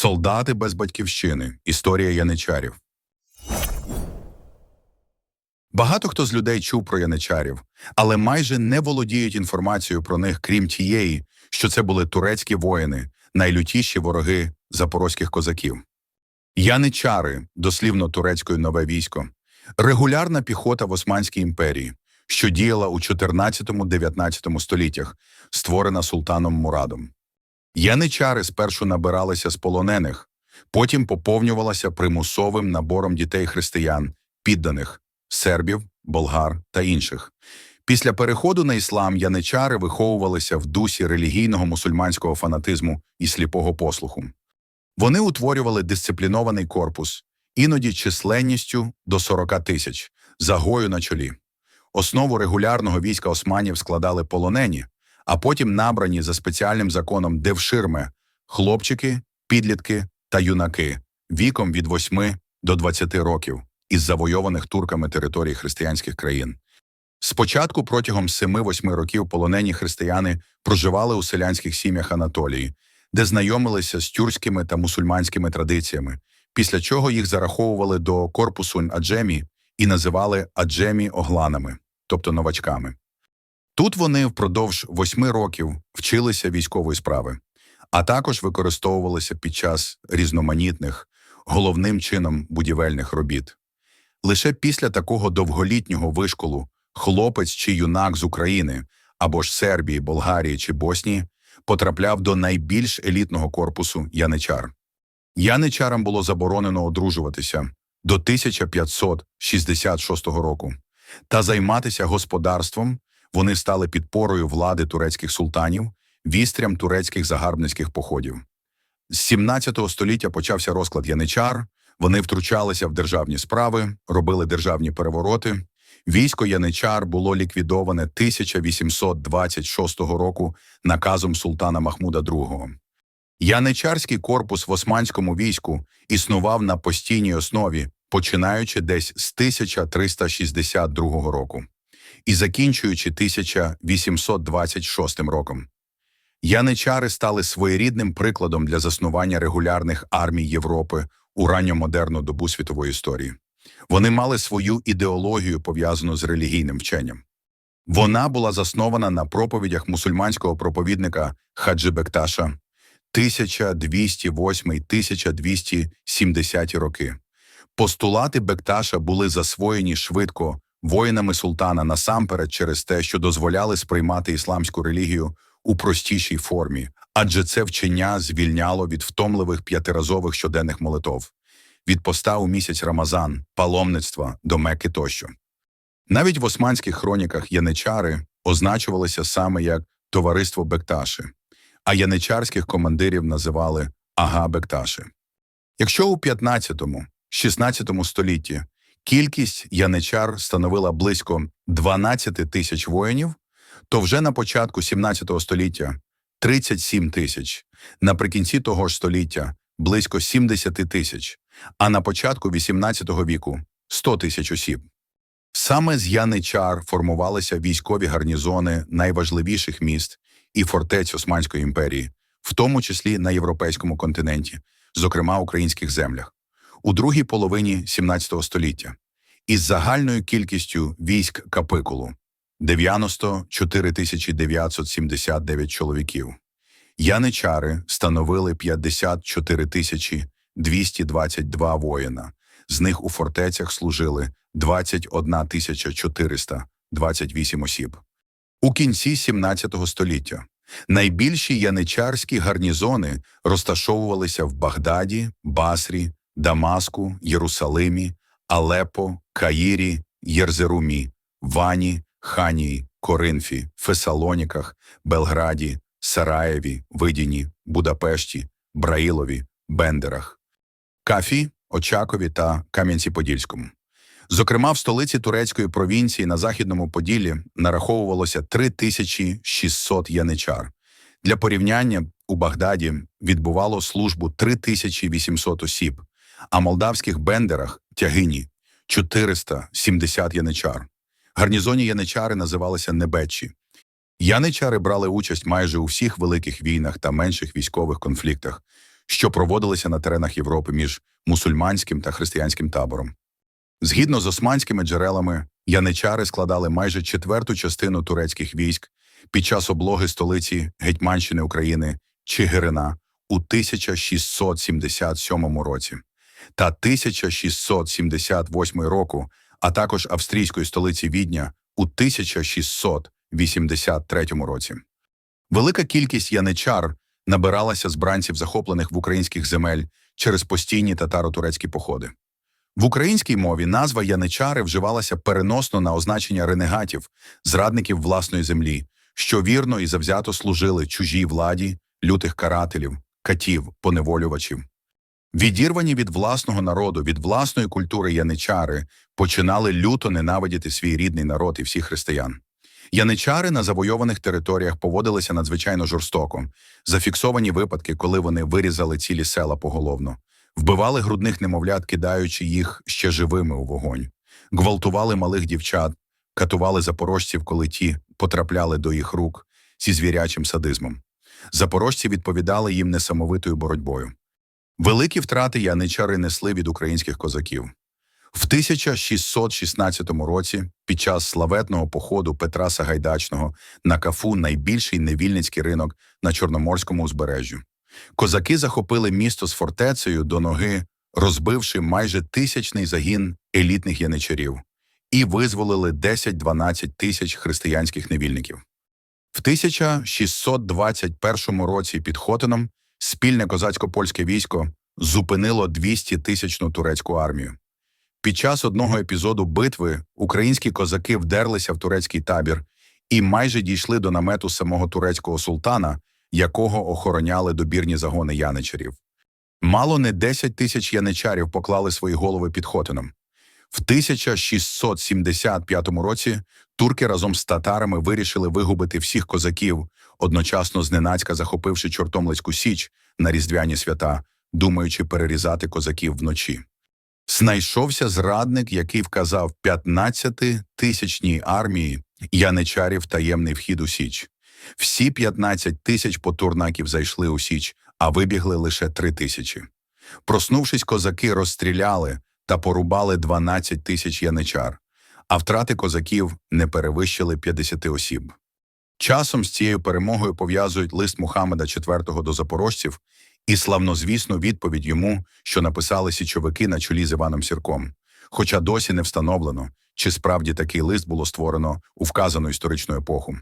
Солдати без батьківщини. Історія яничарів. Багато хто з людей чув про яничарів, але майже не володіють інформацією про них, крім тієї, що це були турецькі воїни, найлютіші вороги запорозьких козаків. Яничари, дослівно турецькою нове військо, регулярна піхота в Османській імперії, що діяла у 14-19 століттях, створена султаном Мурадом. Яничари спершу набиралися з полонених, потім поповнювалася примусовим набором дітей християн, підданих сербів, болгар та інших. Після переходу на іслам яничари виховувалися в дусі релігійного мусульманського фанатизму і сліпого послуху. Вони утворювали дисциплінований корпус, іноді численністю до 40 тисяч, загою на чолі. Основу регулярного війська османів складали полонені, а потім набрані за спеціальним законом девширме – хлопчики, підлітки та юнаки віком від 8 до 20 років із завойованих турками територій християнських країн. Спочатку протягом 7-8 років полонені християни проживали у селянських сім'ях Анатолії, де знайомилися з тюркськими та мусульманськими традиціями, після чого їх зараховували до корпусу аджемі і називали аджемі-огланами, тобто новачками. Тут вони впродовж восьми років вчилися військової справи, а також використовувалися під час різноманітних, головним чином будівельних робіт. Лише після такого довголітнього вишколу хлопець чи юнак з України або ж Сербії, Болгарії чи Боснії потрапляв до найбільш елітного корпусу яничар. Яничарам було заборонено одружуватися до 1566 року та займатися господарством вони стали підпорою влади турецьких султанів, вістрям турецьких загарбницьких походів. З 17 століття почався розклад яничар, вони втручалися в державні справи, робили державні перевороти. Військо яничар було ліквідоване 1826 року наказом султана Махмуда II. Яничарський корпус в османському війську існував на постійній основі, починаючи десь з 1362 року і закінчуючи 1826 роком. Яничари стали своєрідним прикладом для заснування регулярних армій Європи у ранньомодерну добу світової історії. Вони мали свою ідеологію, пов'язану з релігійним вченням. Вона була заснована на проповідях мусульманського проповідника Хаджи Бекташа 1208-1270 роки. Постулати Бекташа були засвоєні швидко воїнами султана насамперед через те, що дозволяли сприймати ісламську релігію у простішій формі, адже це вчення звільняло від втомливих п'ятиразових щоденних молитов, від поста у місяць Рамазан, паломництва до Мекки тощо. Навіть в османських хроніках яничари означувалися саме як товариство Бекташи, а яничарських командирів називали Ага Бекташи. Якщо у 15-16 столітті Кількість яничар становила близько 12 тисяч воїнів, то вже на початку 17 століття 37 тисяч, наприкінці того ж століття близько 70 тисяч, а на початку 18 віку 100 тисяч осіб. Саме з яничар формувалися військові гарнізони найважливіших міст і фортець Османської імперії, в тому числі на європейському континенті, зокрема українських землях у другій половині 17 століття із загальною кількістю військ капикулу 94 979 чоловіків. Яничари становили 54 222 воїна. З них у фортецях служили 21 428 осіб. У кінці 17 століття найбільші яничарські гарнізони розташовувалися в Багдаді, Басрі, Дамаску, Єрусалимі, Алепо, Каїрі, Єрзерумі, Вані, Ханії, Коринфі, Фесалоніках, Белграді, Сараєві, Видіні, Будапешті, Браїлові, Бендерах, Кафі, Очакові та Кам'янці-Подільському. Зокрема, в столиці турецької провінції на Західному Поділлі нараховувалося 3600 яничар. Для порівняння у Багдаді відбувало службу 3800 осіб, а молдавських бендерах тягині 470 яничар. Гарнізоні яничари називалися Небечі. Яничари брали участь майже у всіх великих війнах та менших військових конфліктах, що проводилися на теренах Європи між мусульманським та християнським табором. Згідно з османськими джерелами, яничари складали майже четверту частину турецьких військ під час облоги столиці Гетьманщини України Чигирина у 1677 році та 1678 року, а також австрійської столиці Відня у 1683 році. Велика кількість яничар набиралася з бранців захоплених в українських земель через постійні татаро-турецькі походи. В українській мові назва яничари вживалася переносно на означення ренегатів, зрадників власної землі, що вірно і завзято служили чужій владі, лютих карателів, катів, поневолювачів. Відірвані від власного народу, від власної культури яничари починали люто ненавидіти свій рідний народ і всіх християн. Яничари на завойованих територіях поводилися надзвичайно жорстоко. Зафіксовані випадки, коли вони вирізали цілі села поголовно, вбивали грудних немовлят, кидаючи їх ще живими у вогонь, гвалтували малих дівчат, катували запорожців, коли ті потрапляли до їх рук зі звірячим садизмом. Запорожці відповідали їм несамовитою боротьбою. Великі втрати яничари несли від українських козаків. В 1616 році, під час славетного походу Петра Сагайдачного на Кафу найбільший невільницький ринок на Чорноморському узбережжю. Козаки захопили місто з фортецею до ноги, розбивши майже тисячний загін елітних яничарів, і визволили 10-12 тисяч християнських невільників. В 1621 році під Хотином спільне козацько-польське військо зупинило 200-тисячну турецьку армію. Під час одного епізоду битви українські козаки вдерлися в турецький табір і майже дійшли до намету самого турецького султана, якого охороняли добірні загони яничарів. Мало не 10 тисяч яничарів поклали свої голови під Хотином. В 1675 році турки разом з татарами вирішили вигубити всіх козаків, одночасно зненацька захопивши Чортомлицьку Січ на різдвяні свята, думаючи перерізати козаків вночі. Знайшовся зрадник, який вказав 15-тисячній армії яничарів таємний вхід у Січ. Всі 15 тисяч потурнаків зайшли у Січ, а вибігли лише 3 тисячі. Проснувшись, козаки розстріляли та порубали 12 тисяч яничар, а втрати козаків не перевищили 50 осіб. Часом з цією перемогою пов'язують лист Мухаммеда IV до запорожців і славнозвісну відповідь йому, що написали січовики на чолі з Іваном Сірком. Хоча досі не встановлено, чи справді такий лист було створено у вказану історичну епоху.